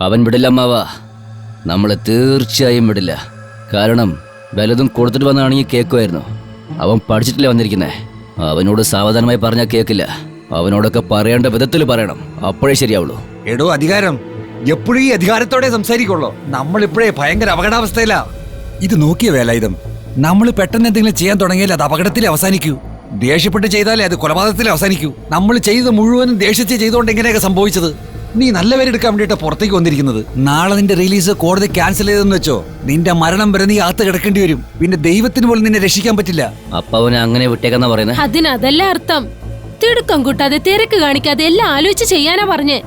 അവൻ വിടില്ല അമ്മാവ. നമ്മളെ തീർച്ചയായും വിടില്ല. കാരണം വലതും കൊടുത്തിട്ട് വന്നാണെങ്കിൽ കേൾക്കുമായിരുന്നു അവൻ പഠിച്ചിട്ടില്ല വന്നിരിക്കുന്നേ. അവനോട് സാവധാനമായി പറഞ്ഞാൽ കേൾക്കില്ല അവനോടൊക്കെ പറയേണ്ട വിധത്തിൽ പറയണം. അപ്പോഴേ ശരിയാവുള്ളൂ. എടോ അധികാരം. എപ്പോഴും ഈ അധികാരത്തോടെ സംസാരിക്കുള്ളൂ. നമ്മളിപ്പോഴേ ഭയങ്കര അപകടാവസ്ഥയിലാ. ഇത് നോക്കിയ വേലായുധം. നമ്മൾ പെട്ടെന്ന് എന്തെങ്കിലും ചെയ്യാൻ തുടങ്ങിയാൽ അത് അപകടത്തിൽ അവസാനിക്കൂ. ദേഷ്യപ്പെട്ട് ചെയ്താലേ അത് കൊലപാതകത്തിൽ അവസാനിക്കൂ. നമ്മൾ ചെയ്ത് മുഴുവനും ദേഷ്യത്തിൽ ചെയ്തുകൊണ്ട് എങ്ങനെയൊക്കെ സംഭവിച്ചത്? നീ നല്ല പേരെടുക്കാൻ വേണ്ടിയിട്ട് പുറത്തേക്ക് വന്നിരിക്കുന്നത്. നാളെ നിന്റെ റിലീസ് കോടതി ക്യാൻസൽ ചെയ്തെന്ന് വെച്ചോ? നിന്റെ മരണം വരെ നീ അകത്ത് കിടക്കേണ്ടി വരും. പിന്നെ ദൈവത്തിന് പോലും നിന്നെ രക്ഷിക്കാൻ പറ്റില്ല. അപ്പൊ അവനെ അങ്ങനെ വിട്ടേക്കെന്നാ പറയുന്നത് അതിനതല്ല അർത്ഥം. തിടുക്കം കൂട്ടാതെ തിരക്ക് കാണിക്കാതെ എല്ലാം ആലോചിച്ച് ചെയ്യാനാ പറഞ്ഞേ.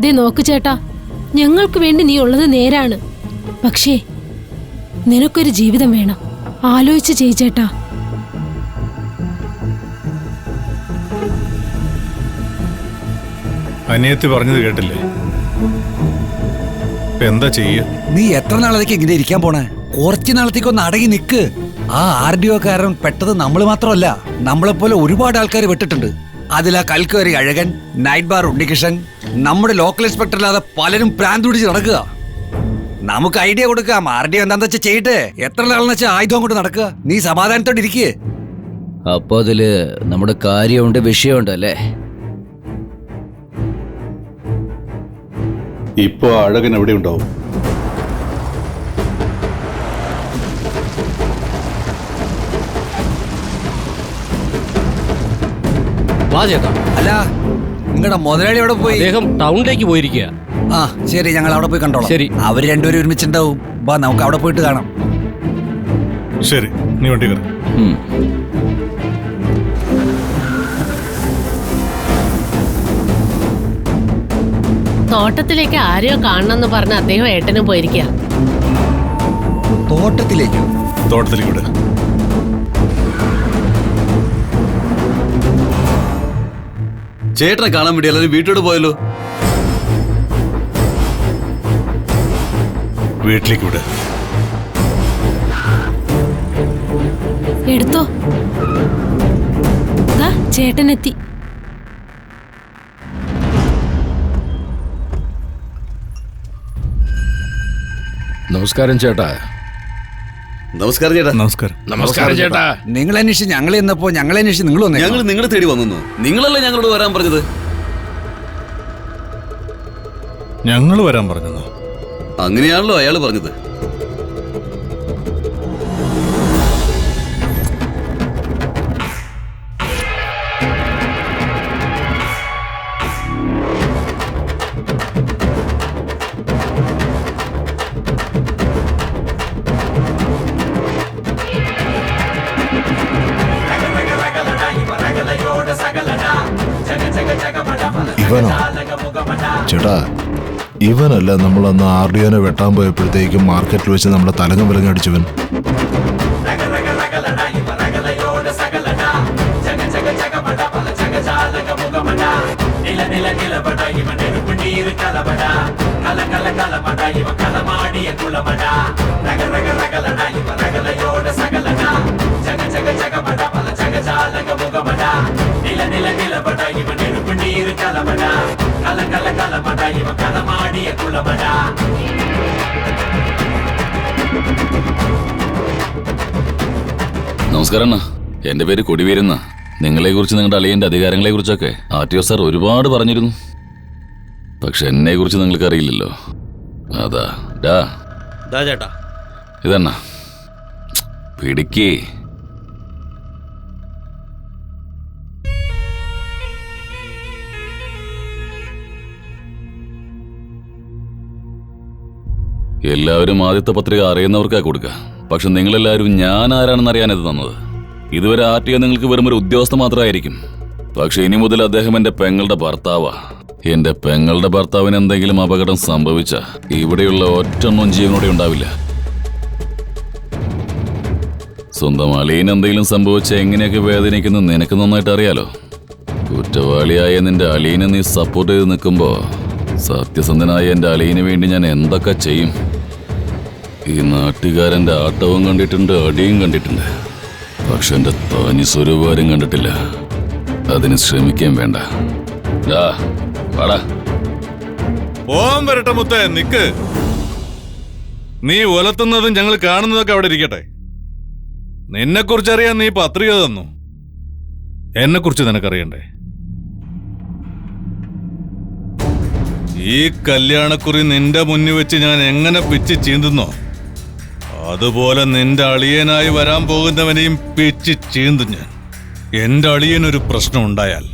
ദേ നോക്ക് ചേട്ടാ ഞങ്ങൾക്ക് വേണ്ടി നീ ഉള്ളത് നേരാണ്. പക്ഷേ നിനക്കൊരു ജീവിതം വേണം. ആലോചിച്ച് ചെയ് ചേട്ടാ. അനിയത്തി പറഞ്ഞത് കേട്ടില്ലേ? ഇപ്പൊ എന്താ ചെയ്യ? നീ എത്ര നാളത്തേക്ക് ഇങ്ങനെ ഇരിക്കാൻ പോണേ? കുറച്ചു നാളത്തേക്ക് ഒന്ന് അടങ്ങി നിക്ക്. ആ ആർ ഡി ഒ കാരൻ പെട്ടത് നമ്മൾ മാത്രമല്ല നമ്മളെപ്പോലെ ഒരുപാട് ആൾക്കാർ വിട്ടിട്ടുണ്ട് അതിൽ ആ കൽക്കരി അഴകൻ നൈറ്റ് ബാർ ഉണ്ണികൃഷ്ണൻ നമ്മുടെ ലോക്കൽ ഇൻസ്പെക്ടർ അല്ലാതെ പലരും പ്രാന്ത് പിടിച്ച് നടക്കുക. നമുക്ക് ഐഡിയ കൊടുക്കാം. ആർ ഡി എന്താന്ന് വെച്ചാൽ ചെയ്യട്ടെ. എത്ര നാളെന്ന് വെച്ചാൽ ആയുധം കൊണ്ട് നടക്കുക. നീ സമാധാനത്തോടെ ഇരിക്കേ. അപ്പൊ അതിൽ നമ്മുടെ കാര്യമുണ്ട് വിഷയമുണ്ട് അല്ലേ? ഇപ്പോ അഴകൻ എവിടെ ഉണ്ടാവും? വാ ചേട്ടാ. അല്ല നിങ്ങളുടെ മുതലാളി അവിടെ പോയി? അദ്ദേഹം ടൗണിലേക്ക് പോയിരിക്കുക. ആ ശരി ഞങ്ങൾ അവിടെ പോയി കണ്ടോളാം. ശരി. അവർ രണ്ടുപേരും ഒരുമിച്ചുണ്ടാവും. വാ നമുക്ക് അവിടെ പോയിട്ട് കാണാം. ശരി നീ വണ്ടി കയറി. തോട്ടത്തിലേക്ക് ആരെയോ കാണണമെന്ന് പറഞ്ഞ് അദ്ദേഹം ഏട്ടനും പോയിരിക്കുക തോട്ടത്തിലേക്കോ? തോട്ടത്തിലേക്ക് വിട് ചേട്ടനെ കാണാൻ വേണ്ടി എല്ലാവരും വീട്ടോട് പോയല്ലോ. വീട്ടിലേക്ക് വിട എടുത്തോ ചേട്ടനെത്തി. നമസ്കാരം ചേട്ടാ. നമസ്കാരം ചേട്ടാ. നമസ്കാരം. നമസ്കാരം ചേട്ടാ. നിങ്ങൾ അന്വേഷിച്ച് ഞങ്ങൾ എന്നപ്പോ ഞങ്ങൾ അന്വേഷിച്ച് നിങ്ങൾ വന്നു ഞങ്ങൾ നിങ്ങളെ തേടി വന്നു. നിങ്ങളല്ലേ ഞങ്ങളോട് വരാൻ പറഞ്ഞത്? ഞങ്ങൾ വരാൻ പറഞ്ഞോ അങ്ങനെയാണല്ലോ അയാൾ പറഞ്ഞത്. ഇവനോ? ചേട്ടാ ഇവനല്ല നമ്മൾ അന്ന് ആർ ഡി ഒനെ വെട്ടാൻ പോയപ്പോഴത്തേക്കും മാർക്കറ്റിൽ വെച്ച് നമ്മുടെ തലങ്ങം വിലങ്ങ് അടിച്ചവൻ. നമസ്കാരം അണ്ണ. എന്റെ പേര് കൊടിവേരുന്ന നിങ്ങളെ കുറിച്ച് നിങ്ങളുടെ അളിയന്റെ അധികാരങ്ങളെ കുറിച്ചൊക്കെ ആർ ടി ഒ സാർ ഒരുപാട് പറഞ്ഞിരുന്നു. പക്ഷെ എന്നെ കുറിച്ച് നിങ്ങൾക്ക് അറിയില്ലല്ലോ അതാ ഡാ. ചേട്ടാ. ഇതണ്ണ. പിടിക്കേ. എല്ലാവരും ആദ്യത്തെ പത്രിക അറിയുന്നവർക്കാ കൊടുക്കുക പക്ഷെ നിങ്ങളെല്ലാവരും ഞാൻ ആരാണെന്ന് അറിയാൻ ഇത് തന്നത്. ഇതുവരെ ആർ ടി നിങ്ങൾക്ക് വെറും ഒരു ഉദ്യോഗസ്ഥ മാത്രമായിരിക്കും. പക്ഷെ ഇനി മുതൽ അദ്ദേഹം എന്റെ പെങ്ങളുടെ ഭർത്താവാ. എന്റെ പെങ്ങളുടെ ഭർത്താവിന് എന്തെങ്കിലും അപകടം സംഭവിച്ച ഇവിടെയുള്ള ഒറ്റൊന്നും ജീവനോടെ ഉണ്ടാവില്ല. സ്വന്തം അളിയന് എന്തെങ്കിലും സംഭവിച്ച എങ്ങനെയൊക്കെ വേദനിക്കുന്നു നിനക്ക് നന്നായിട്ട് അറിയാലോ. കുറ്റവാളിയായ നിന്റെ അളിയനെ നീ സപ്പോർട്ട് ചെയ്ത് നിൽക്കുമ്പോ സത്യസന്ധനായ എന്റെ അളിയന് വേണ്ടി ഞാൻ എന്തൊക്കെ ചെയ്യും? ഈ നാട്ടുകാരന്റെ ആട്ടവും കണ്ടിട്ടുണ്ട് അടിയും കണ്ടിട്ടുണ്ട്. പക്ഷെ എന്റെ തനി സ്വരൂപാരും കണ്ടിട്ടില്ല. അതിന് ശ്രമിക്കാൻ വേണ്ട. പോവാൻ വരട്ടെ മുത്തേ നിക്ക്. നീ ഒലത്തുന്നതും ഞങ്ങൾ കാണുന്നതൊക്കെ അവിടെ ഇരിക്കട്ടെ. നിന്നെ കുറിച്ച് അറിയാൻ നീ പത്രിക തന്നു. എന്നെ കുറിച്ച് നിനക്കറിയണ്ടേ? ഈ കല്യാണക്കുറി നിന്റെ മുന്നിൽ വെച്ച് ഞാൻ എങ്ങനെ പിച്ച് ചീന്തുന്നോ? അതുപോലെ നിന്റെ അളിയനായി വരാൻ പോകുന്നവനെയും പിച്ച് ചീന്തും ഞാൻ. എന്റെ അളിയനൊരു പ്രശ്നം ഉണ്ടായാൽ.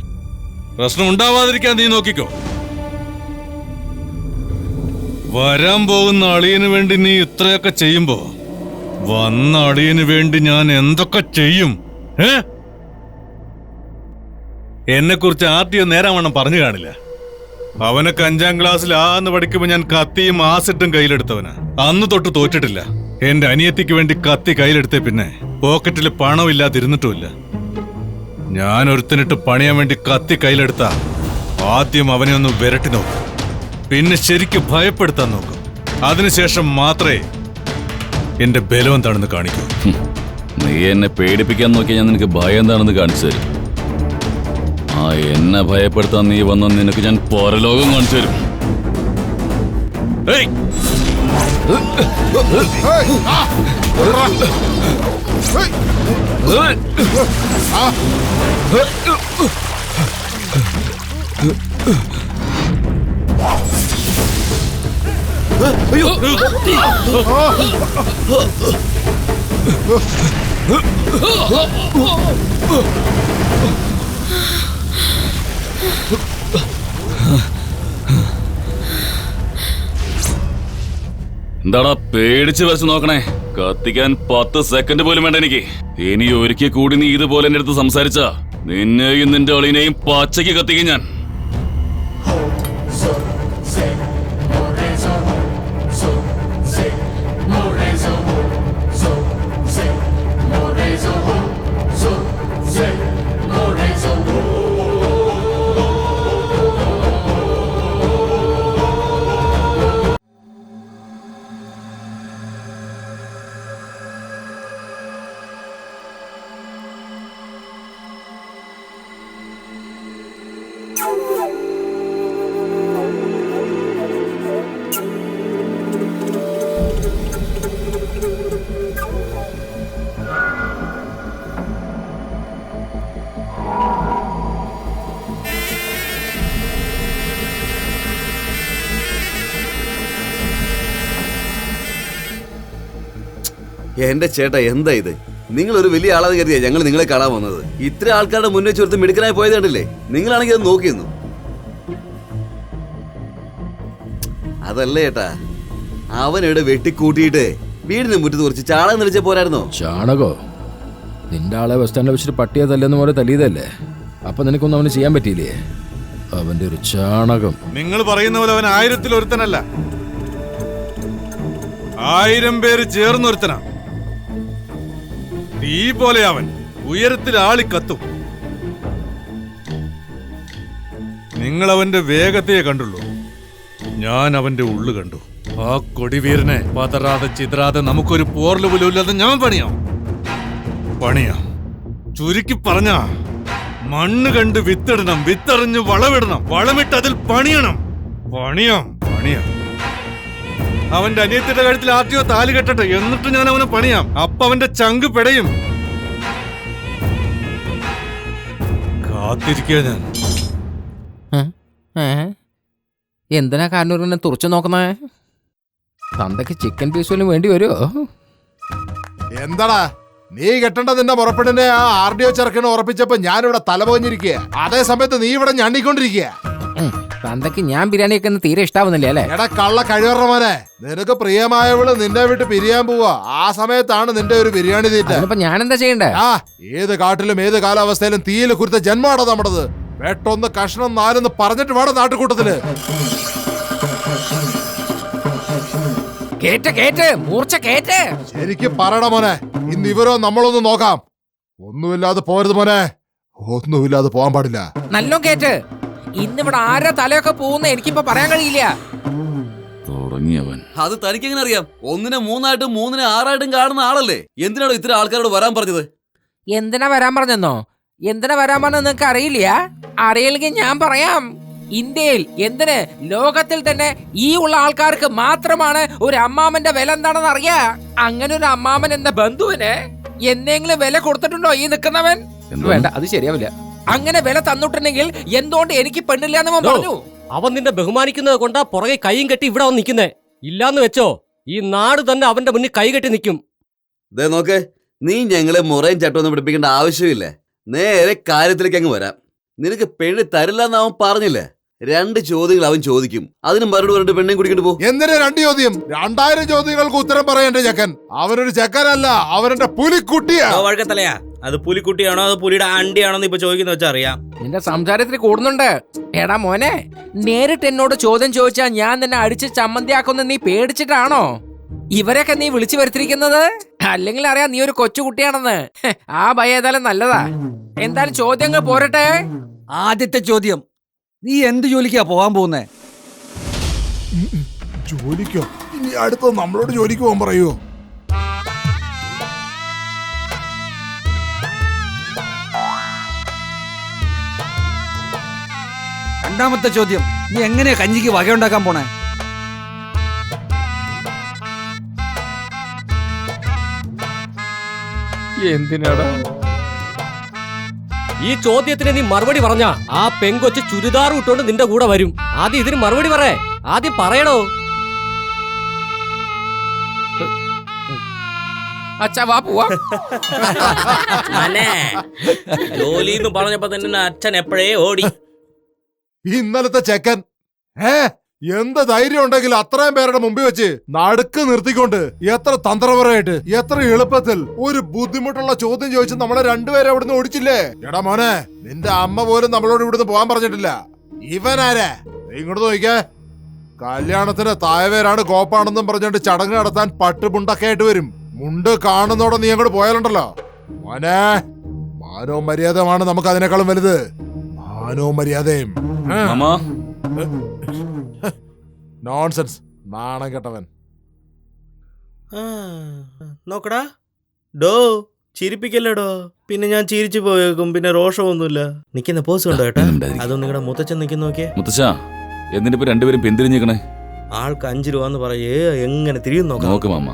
പ്രശ്നം ഉണ്ടാവാതിരിക്കാൻ നീ നോക്കിക്കോ. വരാൻ പോകുന്ന അളിയന് വേണ്ടി നീ ഇത്രയൊക്കെ ചെയ്യുമ്പോ വന്ന അളിയന് വേണ്ടി ഞാൻ എന്തൊക്കെ ചെയ്യും? ഏ? എന്നെ കുറിച്ച് ആദ്യം നേരാവണ്ണം പറഞ്ഞു കാണില്ല. അവനൊക്കെ അഞ്ചാം ക്ലാസ്സിൽ ആന്ന് പഠിക്കുമ്പോ ഞാൻ കത്തിയും ആസിട്ടും കയ്യിലെടുത്തവനാ. അന്ന് തൊട്ട് തോറ്റിട്ടില്ല. എന്റെ അനിയത്തിക്ക് വേണ്ടി കത്തി കയ്യിലെടുത്തേ പിന്നെ പോക്കറ്റിൽ പണമില്ലാതിരുന്നിട്ടുമില്ല. ഞാൻ ഒരുത്തനിട്ട് പണിയാൻ വേണ്ടി കത്തി കയ്യിലെടുത്ത ആദ്യം അവനെ ഒന്ന് വിരട്ടി നോക്കും. പിന്നെ ശരിക്കും ഭയപ്പെടുത്താൻ നോക്കും. അതിനുശേഷം മാത്രമേ എന്റെ ബലം എന്താണെന്ന് കാണിക്കൂ. നീ എന്നെ പേടിപ്പിക്കാൻ നോക്കിയാൽ ഞാൻ നിനക്ക് ഭയം എന്താണെന്ന് കാണിച്ചു തരും. ആ എന്നെ ഭയപ്പെടുത്താൻ നീ വന്ന നിനക്ക് ഞാൻ പരലോകം കാണിച്ചു തരും. ഏയ്! എന്താടാ പേടിച്ച് വരച്ച് നോക്കണേ? കത്തിക്കാൻ പത്ത് സെക്കൻഡ് പോലും വേണ്ട എനിക്ക്. ഇനി ഒരിക്കൽ കൂടി നീ ഇതുപോലെ എന്റെ അടുത്ത് സംസാരിച്ച നിന്നെയും നിന്റെ ഒളിനെയും പച്ചയ്ക്ക് കത്തിക്കും ഞാൻ. എന്റെ ചേട്ടാ എന്താ ഇത്? നിങ്ങൾ ഒരു വലിയ ആളാന്ന് കരുതിയാ ഞങ്ങൾ നിങ്ങളെ കാണാൻ വന്നത്. ഇത്ര ആൾക്കാരുടെ മുന്നേ ചേർത്ത് മിടുക്കനായി പോയത് കണ്ടില്ലേ? നിങ്ങളാണെങ്കിൽ അത് നോക്കിയിരുന്നു അതല്ല ചേട്ടാ അവനിവിടെ വെട്ടിക്കൂട്ടിയിട്ട് വീടിന് മുറ്റത്ത് കുറച്ച് ചാണകം നിറച്ച പോരായിരുന്നോ? ചാണകോ? നിന്റെ ആളെ ബസ് സ്റ്റാൻഡിൽ വെച്ചിട്ട് പട്ടിയെ തല്ലെന്ന് പോലെ തല്ലിയതല്ലേ? അപ്പൊ നിനക്കൊന്നും അവന് ചെയ്യാൻ പറ്റിയില്ലേ? അവന്റെ ഒരു ചാണകം. നിങ്ങൾ പറയുന്ന പോലെ അവൻ ആയിരത്തിൽ ഒരുത്തനല്ല ആയിരം പേര് ചേർന്നൊരുത്തനാ. തീ പോലെ അവൻ ഉയരത്തിൽ ആളി കത്തും നിങ്ങൾ അവന്റെ വേഗത്തെ കണ്ടുള്ളൂ. ഞാൻ അവന്റെ ഉള്ളു കണ്ടു. ആ കൊടിവീരനെ പതറാതെ ചിതറാതെ നമുക്കൊരു പോർലു പോലും ഞാൻ പണിയാം. പണിയാം. ചുരുക്കി പറഞ്ഞ മണ്ണ് കണ്ട് വിത്തിടണം വിത്തറിഞ്ഞ് വളമിടണം വളമിട്ട് അതിൽ പണിയണം. പണിയാം പണിയാം. അവന്റെ അനിയത്തിന്റെ കഴുത്തിൽ ആദ്യോ താലി കെട്ടട്ടെ എന്നിട്ട് ഞാൻ അവനെ പണിയാം. അപ്പൊ അവന്റെ ചങ്ക് പെടയും. കാത്തിരിക്കുക ഞാൻ. എന്തിനാ കാരണൂരിനെ തുറച്ചു നോക്കുന്നേ? തന്തയ്ക്ക് ചിക്കൻ പീസ് പോലും വേണ്ടി വരുമോ എന്താടാ? നീ കെട്ടേണ്ടത് എന്റെ മുറപ്പെടിനെ ആ ആർ ഡി ഒ ചെറുക്കനെ ഉറപ്പിച്ചപ്പോ ഞാനിവിടെ തലപോഞ്ഞിരിക്കുക അതേ സമയത്ത് നീ ഇവിടെ ഞണ്ടിക്കൊണ്ടിരിക്കുക തന്തയ്ക്ക് ഞാൻ ബിരിയാണിയൊക്കെ ഒന്ന് തീരെ ഇഷ്ടാവുന്നില്ല അല്ലേ? എടാ കള്ള കഴിവറ മോനെ. നിനക്ക് പ്രിയമായവൾ നിന്നെ വിട്ട് പിരിയാൻ പോവാ. ആ സമയത്താണ് നിന്റെ ഒരു ബിരിയാണി തീറ്റ. അപ്പൊ ഞാൻ എന്താ ചെയ്യണ്ടേ? ആ ഏത് കാട്ടിലും ഏത് കാലാവസ്ഥയിലും തീയിൽ കുരുത്ത ജന്മാണോ നമ്മുടേത്. വെട്ടൊന്ന് കഷ്ണം നാലെന്ന് പറഞ്ഞിട്ട് വേണം നാട്ടുകൂട്ടത്തിൽ. കേറ്റ് കേറ്റ് മൂർച്ച കേറ്റ്. ശരിക്കും പറയണ മോനെ ഇന്ന് ഇവരോ നമ്മളൊന്ന് നോക്കാം. ഒന്നുമില്ലാതെ പോരുത് മോനെ. ഒന്നുമില്ലാതെ പോകാൻ പാടില്ല. നല്ല കേറ്റ്. ഇന്നിവിടെ ആരെ തലയൊക്കെ പോകുന്ന എനിക്കിപ്പോ പറയാൻ കഴിയില്ല. തുടങ്ങിയവൻ. അത് തനിക്ക് എങ്ങനെ അറിയാം? ഒന്നിനെ മൂന്നായിട്ടും മൂന്നിനെ ആറായിട്ടും കാണുന്ന ആളല്ലേ? എന്തിനാണോ ഇത്ര ആൾക്കാരോട് വരാൻ പറഞ്ഞത്? എന്തിനാ വരാൻ പറഞ്ഞെന്നോ? എന്തിനാ വരാൻ പറഞ്ഞ നിങ്ങക്ക് അറിയില്ല? അറിയില്ലെങ്കിൽ ഞാൻ പറയാം. ഇന്ത്യയിൽ എന്തിന് ലോകത്തിൽ തന്നെ ഈ ഉള്ള ആൾക്കാർക്ക് മാത്രമാണ് ഒരു അമ്മാമന്റെ വില എന്താണെന്ന് അറിയാ? അങ്ങനെ ഒരു അമ്മാമൻ എന്ന ബന്ധുവിന് എന്തെങ്കിലും വില കൊടുത്തിട്ടുണ്ടോ ഈ നിൽക്കുന്നവൻ? വേണ്ട അത് ശരിയാവില്ല. അങ്ങനെ വില തന്നിട്ടുണ്ടെങ്കിൽ എന്തുകൊണ്ട് എനിക്ക് പെണ്ണില്ലാന്ന് അവൻ പറഞ്ഞു? അവൻ നിന്നെ ബഹുമാനിക്കുന്നത് കൊണ്ടാ പുറകെ കൈയും കെട്ടി ഇവിടെ വന്ന് നിൽക്കുന്നേ. ഇല്ലാന്ന് വെച്ചോ ഈ നാട് തന്നെ അവന്റെ മുന്നിൽ കൈ കെട്ടി നിൽക്കും. ദേ നോക്ക് നീ ഞങ്ങളെ മുറയും ചട്ടമൊന്നും പിടിപ്പിക്കേണ്ട ആവശ്യമില്ല? നേരെ കാര്യത്തിലേക്ക് അങ്ങ് വരാം. നിനക്ക് പെണ്ണ് തരില്ല എന്ന് അവൻ പറഞ്ഞില്ലേ? രണ്ട് ചോദ്യങ്ങൾ അവൻ ചോദിക്കും. അതിന് മറുപടി പറഞ്ഞിട്ട് പെണ്ണും കുടിക്കിട്ട് പോകും എന്തിനാ രണ്ട് ചോദ്യം? രണ്ടായിരം ചോദ്യങ്ങൾക്ക് ഉത്തരം പറയണ്ടേ ചെക്കൻ. അവനൊരു ചെക്കനല്ല അവരുടെ പുലിക്കുട്ടിയാ. വഴക്കത്തലയാ. അത് പുലിക്കുട്ടിയാണോ അത് പുലിയുടെ ആണ്ടിയാണോന്ന് ഇപ്പൊ ചോദിക്കുന്ന വെച്ചാ അറിയാം. നിന്റെ സംസാരത്തിൽ കൂടുന്നുണ്ട്. എടാ മോനെ നേരിട്ട് എന്നോട് ചോദ്യം ചോദിച്ചാൽ ഞാൻ നിന്നെ അടിച്ച് ചമ്മന്തിയാക്കുന്ന നീ പേടിച്ചിട്ടാണോ? ഇവരൊക്കെ നീ വിളിച്ചു വരുത്തിരിക്കുന്നത് അല്ലെങ്കിൽ അറിയാം നീ ഒരു കൊച്ചുകുട്ടിയാണെന്ന്. ആ ഭയം ഏതായാലും നല്ലതാ. എന്തായാലും ചോദ്യങ്ങൾ പോരട്ടെ? ആദ്യത്തെ ചോദ്യം നീ എന്ത് ജോലിക്കാ പോകാൻ പോകുന്നേ? ജോലിക്കോ? ഇനി അടുത്ത നമ്മളോട് ജോലിക്ക് പോകാൻ പറയുമോ രണ്ടാമത്തെ ചോദ്യം നീ എങ്ങനെയാ കഞ്ഞിക്ക് വകയുണ്ടാക്കാൻ പോണേ? എന്തിനാടാ? ഈ ചോദ്യത്തിന് നീ മറുപടി പറഞ്ഞ ആ പെങ്കൊച്ച് ചുരിദാർ ഇട്ടുകൊണ്ട് നിന്റെ കൂടെ വരും. ആദ്യം ഇതിന് മറുപടി പറയേ. ആദ്യം പറയണോ? അച്ഛാ വാ പോവാ. ജോലി എന്ന് പറഞ്ഞപ്പോ തന്നെ അച്ഛൻ എപ്പോഴേ ഓടി. ഇന്നലത്തെ ചെക്കൻ ഏ എന്ത് ധൈര്യം ഉണ്ടെങ്കിൽ അത്രയും പേരുടെ മുമ്പിൽ വെച്ച് നടുക്ക് നിർത്തിക്കൊണ്ട് എത്ര തന്ത്രപരമായിട്ട് എത്ര എളുപ്പത്തിൽ ഒരു ബുദ്ധിമുട്ടുള്ള ചോദ്യം ചോദിച്ച് നമ്മളെ രണ്ടുപേരെ അവിടുന്ന് ഓടിച്ചില്ലേ? എടാ മോനെ നിന്റെ അമ്മ പോലും നമ്മളോട് ഇവിടുന്ന് പോകാൻ പറഞ്ഞിട്ടില്ല. ഇവനാരാ ഇങ്ങോട്ട് നോക്കിക്കേ. കല്യാണത്തിന് തായവേരാണ് കോപ്പാണെന്നും പറഞ്ഞിട്ട് ചടങ്ങ് നടത്താൻ പട്ടുമുണ്ടൊക്കെ ആയിട്ട് വരും. മുണ്ട് കാണുന്നോടെ നീ അങ്ങോട്ട് പോയാലുണ്ടല്ലോ. മോനെ മാനവും മര്യാദമാണ് നമുക്ക് അതിനേക്കാളും വലുത് മാനവും മര്യാദയും നോൺസെൻസ് നാണം കെട്ടവൻ. നോക്കടാ. ഡോ ചിരിപ്പിക്കല്ലേടോ? പിന്നെ ഞാൻ ചിരിച്ചു പോയേക്കും പിന്നെ രോഷമൊന്നുമില്ല. നിക്കുന്ന പോസ് കണ്ടോ ഏട്ടാ. അതൊന്നും നിങ്ങളുടെ മുത്തച്ഛൻ നിൽക്കുന്ന നോക്കിയേ. മുത്തച്ഛ എന്തിനിപ്പോ രണ്ടുപേരും പിന്തിരിഞ്ഞിരിക്കണേ? ആൾക്ക് അഞ്ചു രൂപ എന്ന് പറയേ എങ്ങനെ തിരിയും നോക്കാം? നോക്ക് മാമ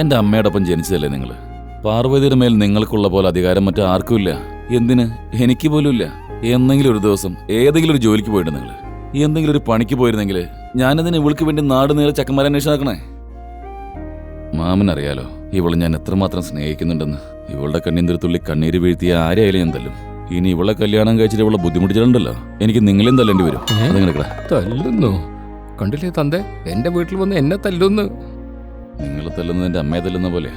എന്റെ അമ്മയോടൊപ്പം ജനിച്ചതല്ലേ നിങ്ങൾ? പാർവതിയുടെ മേൽ നിങ്ങൾക്കുള്ള പോലെ അധികാരം മറ്റു ആർക്കുമില്ല. എന്തിന്? എനിക്ക് പോലും ഇല്ല എന്നെങ്കിലും ഒരു ദിവസം ഏതെങ്കിലും ഒരു ജോലിക്ക് പോയിട്ട് നിങ്ങൾ എന്തെങ്കിലും ഒരു പണിക്ക് പോയിരുന്നെങ്കിൽ ഞാനതിന് ഇവൾക്ക് വേണ്ടി നാട് നേരെ ചക്കന്മാരെ മാമൻ മാമനറിയാലോ ഇവളെ ഞാൻ എത്രമാത്രം സ്നേഹിക്കുന്നുണ്ടെന്ന്. ഇവളുടെ കണ്ണീന്തിരി തുള്ളി കണ്ണീര് വീഴ്ത്തിയ ആരെയായാലും ഞാൻ തല്ലും. ഇനി ഇവളെ കല്യാണം കഴിച്ചിട്ട് ഇവളെ ബുദ്ധിമുട്ടിച്ചിട്ടുണ്ടല്ലോ. എനിക്ക് നിങ്ങളെയും തല്ലേണ്ടി വരും. അതങ്ങനെ തല്ലുന്നു. കണ്ടില്ലേ തന്റെ എന്റെ വീട്ടിൽ വന്ന് എന്നെ തല്ലുന്നു. നിങ്ങൾ തല്ലുന്നത് എന്റെ അമ്മയെ തല്ലുന്ന പോലെയാ.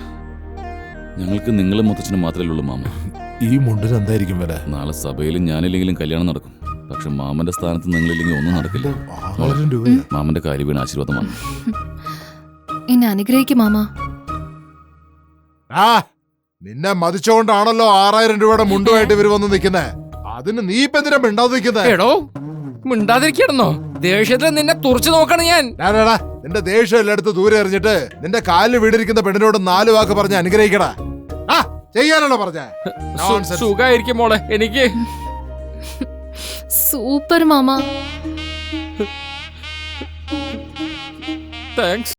ഞങ്ങൾക്ക് നിങ്ങളും മുത്തച്ഛനും മാത്രമേ ഉള്ളൂ മാമ. ഈ മുണ്ടിന് എന്തായിരിക്കും വില? നാളെ സഭയിലും ഞാനില്ലെങ്കിലും കല്യാണം നടക്കും. പക്ഷെ മാമന്റെ സ്ഥാനത്ത് നിങ്ങളില്ലെങ്കിൽ ഒന്നും നടക്കില്ല. രൂപയാ. മാമന്റെ കാര്യ വീണ് ആശീർവാദം വന്നു എന്നെ അനുഗ്രഹിക്കും മാമ. ആ നിന്നെ മതിച്ചുകൊണ്ടാണല്ലോ ആറായിരം രൂപയുടെ മുണ്ടുമായിട്ട് ഇവർ വന്ന് നിൽക്കുന്നേ. അതിന് നീ ഇപ്പൊ എന്തിനാ മിണ്ടാതെ നിൽക്കുന്നേ? എടോ മിണ്ടാതിരിക്കണോ ദേഷ്യത്തിൽ നിന്നെ തുറച്ചു നോക്കണം ഞാൻ. ഞാനടാ നിന്റെ ദേഷ്യം എല്ലായിടത്ത് ദൂരെ എറിഞ്ഞിട്ട് നിന്റെ കാലിൽ വീടിരിക്കുന്ന പെണ്ണിനോട് നാല് വാക്ക് പറഞ്ഞ് അനുഗ്രഹിക്കടാ. ആ ചെയ്യാനാണോ പറഞ്ഞേ? Nonsense. സുഖായിരിക്കും മോളെ എനിക്ക്. சூப்பர் மாமா. தேங்க்ஸ்